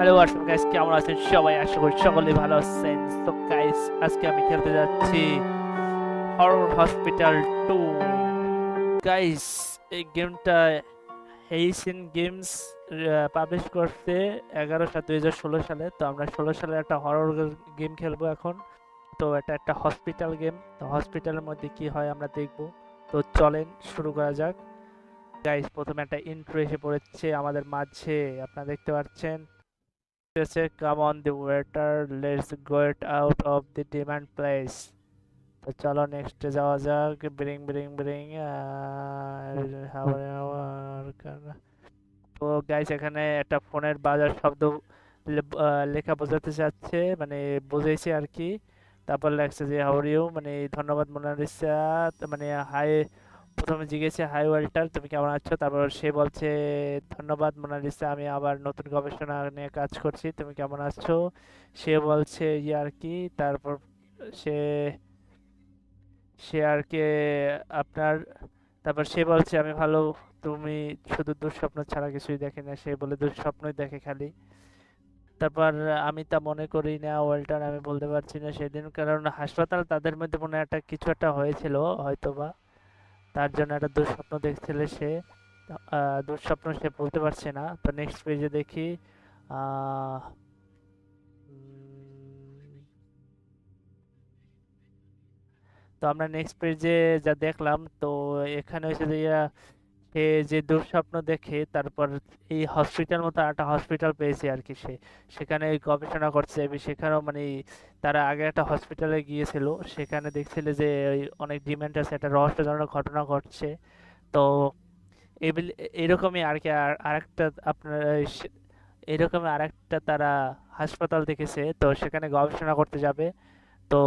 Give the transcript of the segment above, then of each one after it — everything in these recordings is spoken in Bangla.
হ্যালো হোয়াটসঅ্যাপ গাইস কেমন আছেন? সবাই আশা করি সকলেই ভালো আছেন। তো গাইস আজকে আমি খেলতে যাচ্ছি হরর হসপিটাল টু গাইস এই গেমটা হেইসিন গেমস পাবলিশ করছে এগারো সাত দুই হাজার ষোলো সালে। তো আমরা ষোলো সালে একটা হরর গেম খেলব এখন। তো এটা একটা হসপিটাল গেম তো হসপিটালের মধ্যে কি হয় আমরা দেখব। তো চলেন, শুরু করা যাক। গাইস প্রথমে একটা ইন্ট্রো এসে পড়েছে আমাদের মাঝে। আপনারা দেখতে পাচ্ছেন। আছে come on the waiter let's go out of the demand place তো চলো নেক্সটে যাওয়া যাক ব্রিং ব্রিং ব্রিং তো গাইস এখানে একটা ফোনের বাজার শব্দ লেখা বোঝাতে চাচ্ছে মানে বুঝাইছে আর কি। তারপর লেখছে যে হাউ ইউ মানে ধন্যবাদ মোনালিসা মানে হাই প্রথমে জিজ্ঞেসে, হাই ওয়েল্টার, তুমি কেমন আছো? তারপর সে বলছে, ধন্যবাদ মোনালিসা আমি আবার নতুন গবেষণা নিয়ে কাজ করছি, তুমি কেমন আছো? সে বলছে ইয়ে আর কি। তারপর সে সে আর কি, আপনার, তারপর সে বলছে, আমি ভালো, তুমি শুধু দুঃস্বপ্ন ছাড়া কিছুই দেখে না। সে বলে, দুঃস্বপ্নই দেখে খালি। তারপর, আমি তা মনে করি না, ওয়েল্টার, আমি বলতে পারছি না সেদিন। কারণ হাসপাতাল তাদের মধ্যে মনে একটা কিছু একটা হয়েছিল, হয়তোবা। তার জন্য একটা দুঃস্বপ্ন দেখছিল সে। দুঃস্বপ্ন সে বলতে পারছে না। তো নেক্সট পেজে দেখি তো আমরা নেক্সট পেজে যা দেখলাম, তো এখানে হচ্ছে যে সে যে দুঃস্বপ্ন দেখে তারপর এই হসপিটাল মতো একটা হসপিটাল পেয়েছে আর কি সে। সেখানে গবেষণা করছে সেখানেও মানে তারা আগে একটা হসপিটালে গিয়েছিল। সেখানে দেখছিল যে ওই অনেক ডিমান্ড আছে, একটা রহস্যজনক ঘটনা ঘটছে। তো এরকমই আর কি আর আরেকটা আপনার এরকমই আরেকটা তারা হাসপাতাল দেখেছে। তো সেখানে গবেষণা করতে যাবে। তো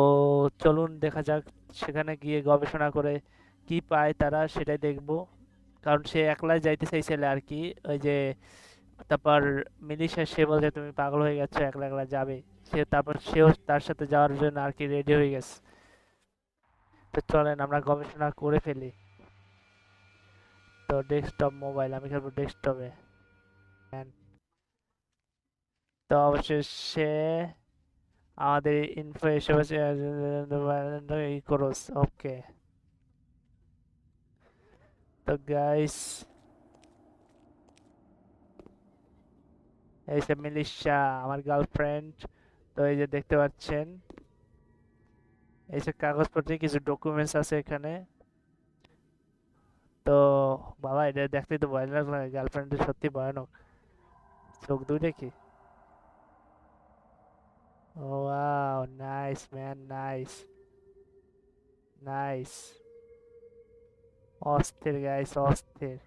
চলুন দেখা যাক সেখানে গিয়ে গবেষণা করে কি পায় তারা সেটাই দেখব। কারণ সে একলাই যাইতে চাইছিল আর কি ওই যে, তারপর মিলিশা, সে বলছে, তুমি পাগল হয়ে গেছো, একলা একলা যাবে। সে তারপর সেও তার সাথে যাওয়ার জন্য আর কি রেডি হয়ে গেছে। তো চলেন, আমরা গবেষণা করে ফেলি। তো ডেস্কটপ মোবাইল আমি খেলব ডেস্কটপে তো অবশেষে আমাদের ইনফো এসে করোস ওকে তো গাইস এই যে মিলিশা, আমার গার্লফ্রেন্ড তো এই যে দেখতে পাচ্ছেন, এই যে কাগজপত্রে কিছু ডকুমেন্টস আছে এখানে। তো বাবা, এটা দেখতেই তো ভয় লাগল গার্লফ্রেন্ড সত্যি ভয়ানক। চোখ দুই দেখি ও নাইস ম্যান নাইস নাইস অস্থির গাইস অস্থির।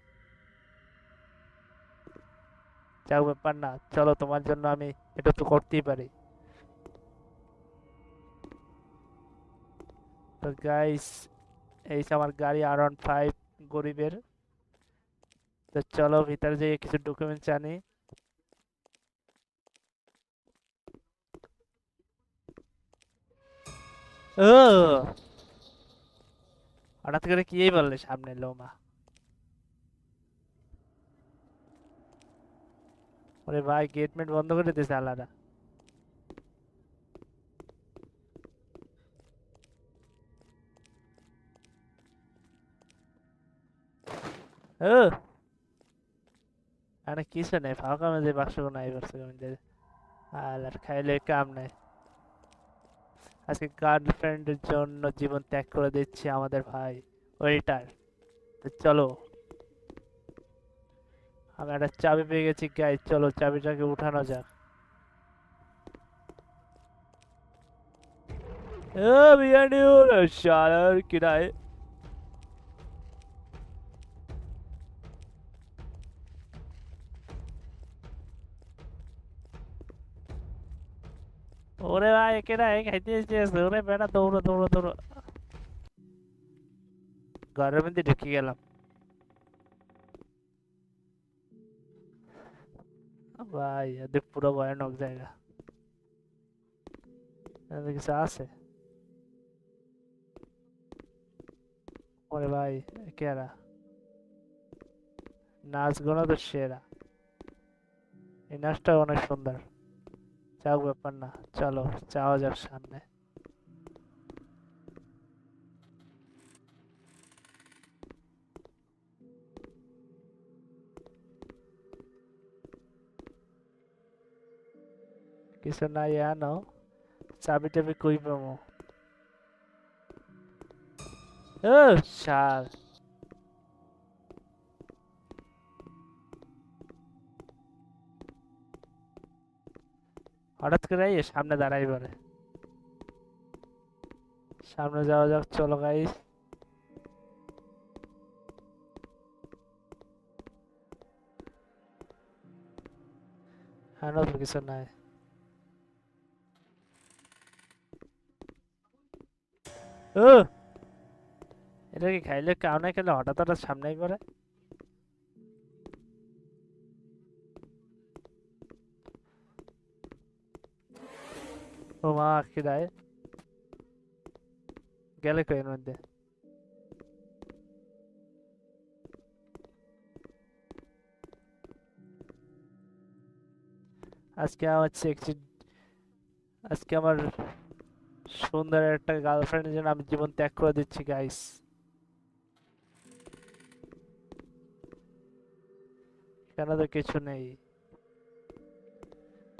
যাও ব্যাপার না, চলো তোমার জন্য আমি এটা তো করতেই পারি। তো গাইস এই আমার গাড়ি আর ওয়ান ফাইভ গরিবের, তো চলো ভিতরে যেয়ে কিছু ডকুমেন্টস আনি। ও! হঠাৎ করে কি বললে সামনে লোমা? ওরে ভাই গেট মেট বন্ধ করে দিয়েছে আলাদা। কিছু নেই ফাঁকা মধ্যে বাক্স নাই বাক্স আর খাইলে কাম নাই। আজকে গার্লফ্রেন্ডের জন্য জীবন ত্যাগ করে দিচ্ছে আমাদের ভাই। ওয়েটার তো চলো। আমি একটা চাবি পেয়ে গেছি গাই চলো চাবিটাকে উঠানো যাক। বিয়ানি শালার কিরায়। ওরে ভাই এক খাইতে এসেছে ওরে বেটা দৌড়ো দৌড়ো দৌড়ো ঘরের মধ্যে ঢুকে গেলাম ভাই এদের পুরো ভয়ানক জায়গা এদের কিছু আছে ওরে ভাই কেরা নাচগুলো তো সেরা এই নাচটা অনেক সুন্দর যাক ব্যাপার না, চলো, যাওয়া যাক সামনে। কিছু নাই, আনো চাবি টাবি কই পাবো? শাল হঠাৎ করে এই সামনে দাঁড়াই পড়ে সামনে যাওয়া যাক, চলো গাইস হ্যাঁ তো কিছু নাই। এটা কি খাইলে কাউ না খেলে হঠাৎ হঠাৎ সামনেই পড়ে? ও মা কি দেয় গেলে কই এর মধ্যে? আজকে আমার চেকছি আজকে আমার সুন্দর একটা গার্লফ্রেন্ডের জন্য আমি জীবন ত্যাগ করে দিচ্ছি গাইস কেন তো কিছু নেই।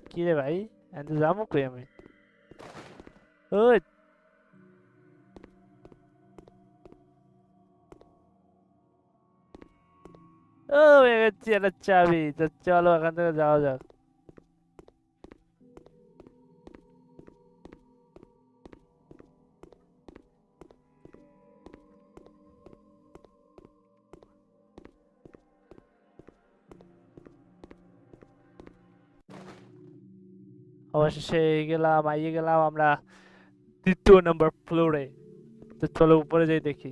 কি রে ভাই? আমি তো যাব কই আমি? ওই ও এগেছি একটা চাবি তো চলো এখান থেকে যাওয়া যাক অবশেষে গেলাম আইয়ে গেলাম আমরা দ্বিতীয় নাম্বার ফ্লোরে তো চলো উপরে যাই দেখি।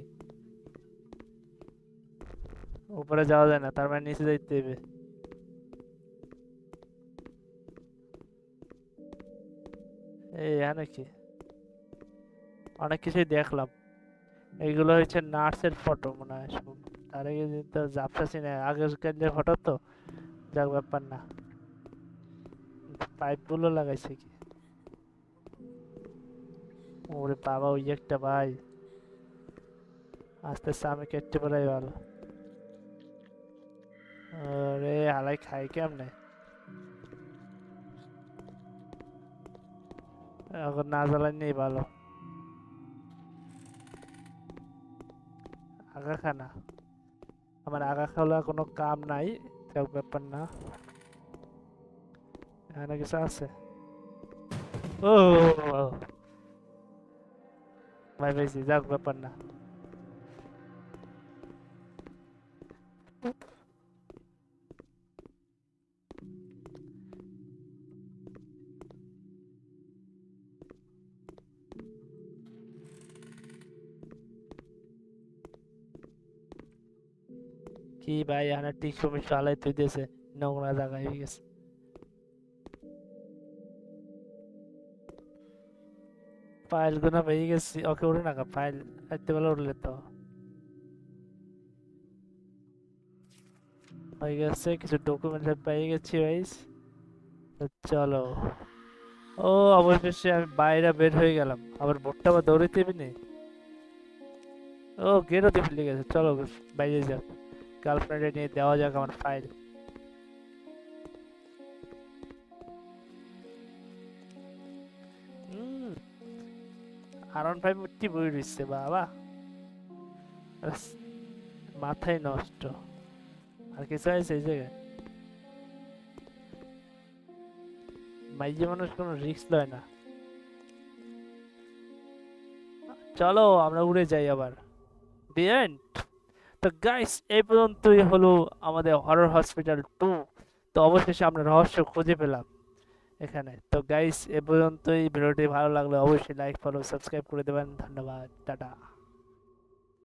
উপরে যাওয়া যায় না, তার মানে নিচে যাইতে হবে। এই, এখানে কি? অনেক কিছুই দেখলাম। এইগুলো হচ্ছে নার্সের ফটো মনে হয় সব তার আগে তো জাপসাছি না আগেরকার যে ফটো তো? যাক, ব্যাপার না। পাইপগুলো লাগাইছে কি? ওরে বাবা, ওই একটা ভাই। আস্তে আস্তে আমি কেটে পড়াই ভালো। আরে, হালাই খাই কেমনে? এখন না জ্বালাই নেই ভালো। আগা খানা আমার আগা খাওয়া কোনো কাম নাই যাক ব্যাপার না। এখানে কিছু আছে? ও। ভাই বেশি যাক ব্যাপার না কি ভাই এখানে টিকু মিশু আলাই তুই দিয়েছে নোংরা জায়গায় হয়ে গেছে ফাইল গুনা পেয়ে গেছি, ওকে উঠে না ফাইল রাত্রে বেলা উঠলে তো। হয়ে গেছে, কিছু ডকুমেন্ট পেয়ে গেছি ভাইস চলো। ও, অবশেষে আমি বাইরে বের হয়ে গেলাম। আবার ভোটটা আবার দৌড়াইতে নি। ও গেটও দিয়ে ফেলে গেছে। চলো, বাইরে যাক। গার্লফ্রেন্ডে নিয়ে দেওয়া যাক আমার ফাইল আর ভাই কি বই দিচ্ছে বাবা। মাথায় নষ্ট। আর কিছু আছে এই জায়গায়। মাইজে মানুষ কোনো রিস্ক লয় না। চলো, আমরা উড়ে যাই আবার। দি এন্ড তো গাইস এই পর্যন্তই হলো আমাদের হরর হসপিটাল টু তো অবশেষে আমরা রহস্য খুঁজে পেলাম। এখানে। তো গাইস এ পর্যন্তই। ভিডিওটি ভালো লাগলে অবশ্যই লাইক ফলো সাবস্ক্রাইব করে দেবেন। ধন্যবাদ। টাটা।